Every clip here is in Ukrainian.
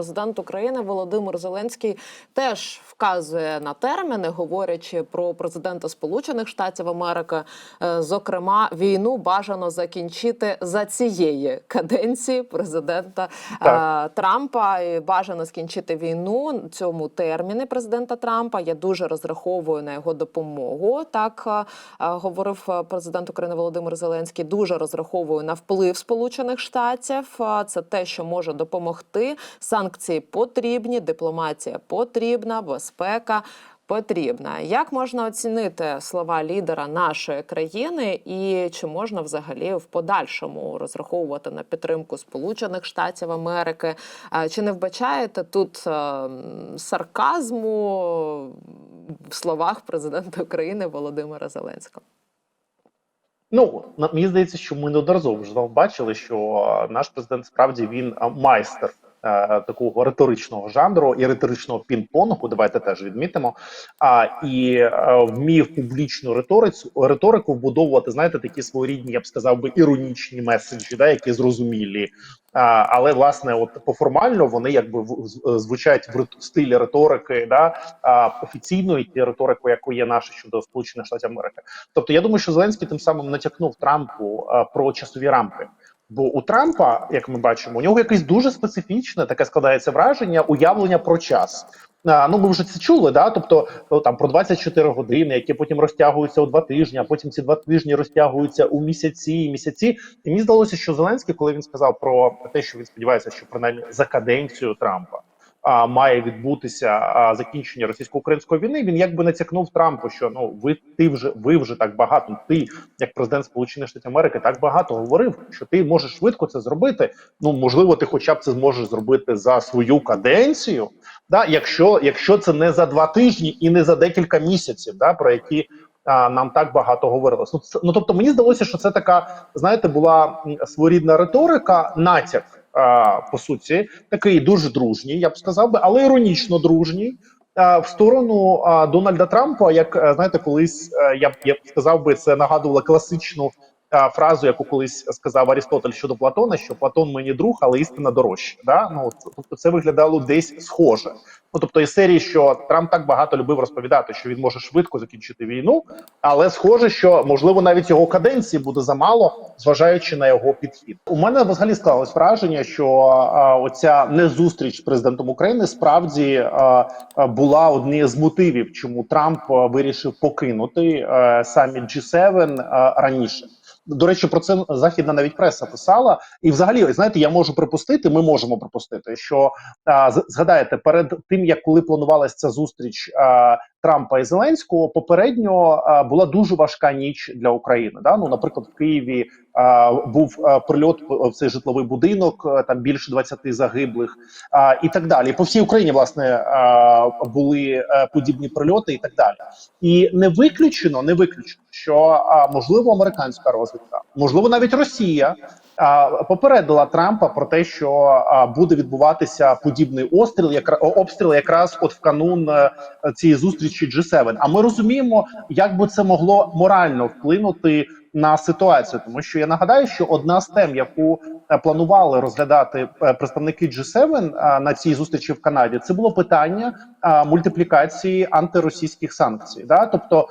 президент України Володимир Зеленський теж вказує на терміни, говорячи про президента Сполучених Штатів Америки. Е, Зокрема, війну бажано закінчити за цієї каденції президента Так. е, Трампа. І бажано скінчити війну цьому терміни президента Трампа. Я дуже розраховую на його допомогу. Так е, говорив президент України Володимир Зеленський. Дуже розраховую на вплив Сполучених Штатів. Це те, що може допомогти. Санкції потрібні, дипломатія потрібна, безпека. Потрібна. Як можна оцінити слова лідера нашої країни, і чи можна взагалі в подальшому розраховувати на підтримку Сполучених Штатів Америки? Чи не вбачаєте тут е, сарказму в словах президента України Володимира Зеленського? Ну мені здається, що ми неодноразово вже бачили, що е, наш президент справді він е, майстер. Е, Такого риторичного жанру і риторичного пінг-понгу, давайте теж відмітимо. А і е, вмів публічну риторицю риторику вбудовувати, знаєте, такі своєрідні, я б сказав би, іронічні меседжі, да, які зрозумілі. А, але власне, от поформально вони якби звучать в стилі риторики, да офіційної ті риторики, яку є наша щодо Сполучених Штатів Америки. Тобто, я думаю, що Зеленський тим самим натякнув Трампу а, про часові рамки. Бо у Трампа, як ми бачимо, у нього якесь дуже специфічне таке складається враження уявлення про час. А, ну, ми вже це чули, да? Тобто ну, там про 24 години, які потім розтягуються у два тижні, а потім ці два тижні розтягуються у місяці і місяці. І мені здалося, що Зеленський, коли він сказав про те, що він сподівається, що принаймні за каденцію Трампа а, має відбутися а, закінчення російсько-української війни. Він якби натякнув Трампу, що ну ви ти вже ви вже так багато. Ти як президент Сполучених Штатів Америки так багато говорив, що ти можеш швидко це зробити. Ну можливо, ти хоча б це зможеш зробити за свою каденцію. Да, якщо якщо це не за два тижні і не за декілька місяців, да про які нам так багато говорилось. Ну, ну тобто, мені здалося, що це така, знаєте, була своєрідна риторика, натяк по суті, такий дуже дружній, я б сказав би, але іронічно дружній. В сторону Дональда Трампа, як е, знаєте, колись е, я б я б сказав би, це нагадувало класичну фразу, яку колись сказав Арістотель щодо Платона, що Платон мені друг, але істина дорожча. Да? Ну тобто, це виглядало десь схоже. Ну тобто, із серії, що Трамп так багато любив розповідати, що він може швидко закінчити війну, але схоже, що можливо навіть його каденції буде замало, зважаючи на його підхід. У мене взагалі склалось враження, що а, оця незустріч з президентом України справді а, а, була однією з мотивів, чому Трамп а, вирішив покинути а, саміт G7 а, раніше. До речі, про це західна навіть преса писала. І, взагалі, знаєте, я можу припустити. Ми можемо припустити, що а, згадаєте, перед тим як коли планувалася ця зустріч а, Трампа і Зеленського, попередньо а, була дуже важка ніч для України. Да? Ну, наприклад, в Києві а, був а, прильот в цей житловий будинок, а, там більше 20 загиблих, а, і так далі. По всій Україні власне а, були а, подібні прильоти, і так далі. І не виключено, не виключено, що а, можливо американська розвідка, можливо, навіть Росія. Попередила Трампа про те, що буде відбуватися подібний остріл, як обстріл, якраз от в канун е, цієї зустрічі G7. А ми розуміємо, як би це могло морально вплинути на ситуацію, тому що я нагадаю, що одна з тем, яку е, планували розглядати е, представники G7 е, на цій зустрічі в Канаді, це було питання мультиплікації антиросійських санкцій, да, тобто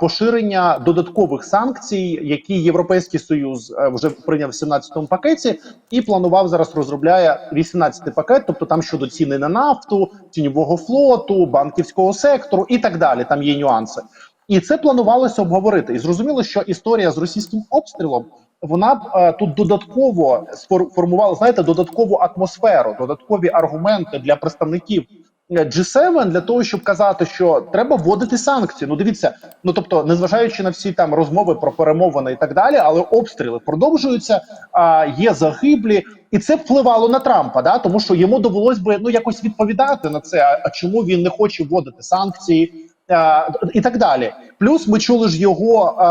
поширення додаткових санкцій, які Європейський Союз вже прийняв в 17-му пакеті, і планував зараз розробляє 18-й пакет, тобто там щодо ціни на нафту, тіньового флоту, банківського сектору і так далі. Там є нюанси. І це планувалося обговорити. І зрозуміло, що історія з російським обстрілом вона б е, тут додатково сфор- формувала, знаєте, додаткову атмосферу, додаткові аргументи для представників е, G7 для того, щоб казати, що треба вводити санкції. Ну дивіться, ну тобто, незважаючи на всі там розмови про перемовини і так далі, але обстріли продовжуються, а є загиблі. І це впливало на Трампа, да тому що йому довелось би ну якось відповідати на це. А чому він не хоче вводити санкції? Е, і так далі. Плюс ми чули ж його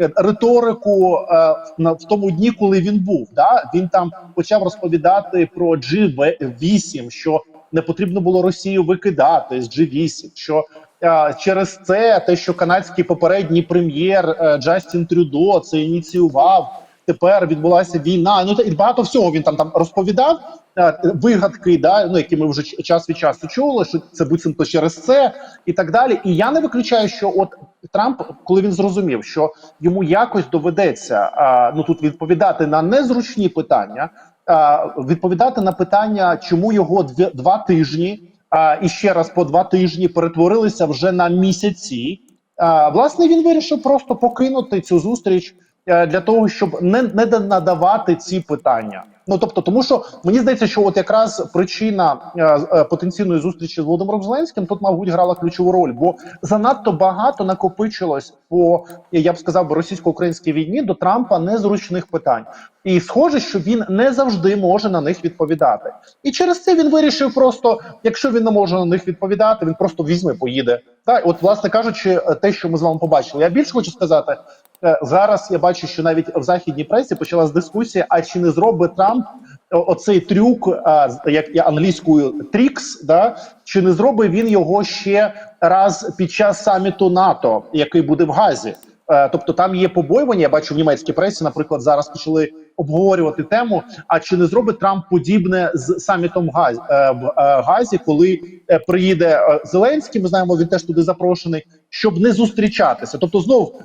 е, риторику е, в тому дні, коли він був. Да? Він там почав розповідати про G8, що не потрібно було Росію викидати з G8, що е, через це те, що канадський попередній прем'єр е, Джастін Трюдо це ініціював. Тепер відбулася війна. Ну та і багато всього він там там розповідав. е, Вигадки, да, ну які ми вже час від часу чули, що це буцімто через це і так далі. І я не виключаю, що от Трамп, коли він зрозумів, що йому якось доведеться а, ну тут відповідати на незручні питання, а, відповідати на питання, чому його дві, два тижні а, і ще раз по два тижні перетворилися вже на місяці. А, власне, він вирішив просто покинути цю зустріч для того, щоб не, не надавати ці питання. Ну тобто, тому що мені здається, що от якраз причина е, е, потенційної зустрічі з Володимиром Зеленським тут, мабуть, грала ключову роль, бо занадто багато накопичилось по я б сказав російсько-українській війні до Трампа незручних питань, і схоже, що він не завжди може на них відповідати. І через це він вирішив просто, якщо він не може на них відповідати, він просто візьме, поїде. Так, от, власне кажучи, те, що ми з вами побачили, я більше хочу сказати. Е, Зараз я бачу, що навіть в західній пресі почалась дискусія: а чи не зробить Трамп оцей трюк, з- як я англійською трікс, да чи не зробить він його ще раз під час саміту НАТО, який буде в Газі? Е, Тобто там є побоювання. Я бачу в німецькій пресі, наприклад, зараз почали обговорювати тему. А чи не зробить Трамп подібне з самітом в Газі, е, в е, Газі, коли е, приїде Зеленський? Ми знаємо, він теж туди запрошений, щоб не зустрічатися. Тобто, знов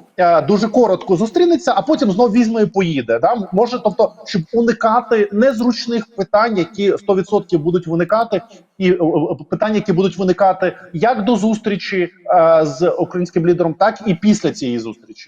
дуже коротко зустрінеться, а потім знов візьме і поїде. Да? Може, тобто, щоб уникати незручних питань, які 100% будуть виникати, і питання, які будуть виникати як до зустрічі з українським лідером, так і після цієї зустрічі.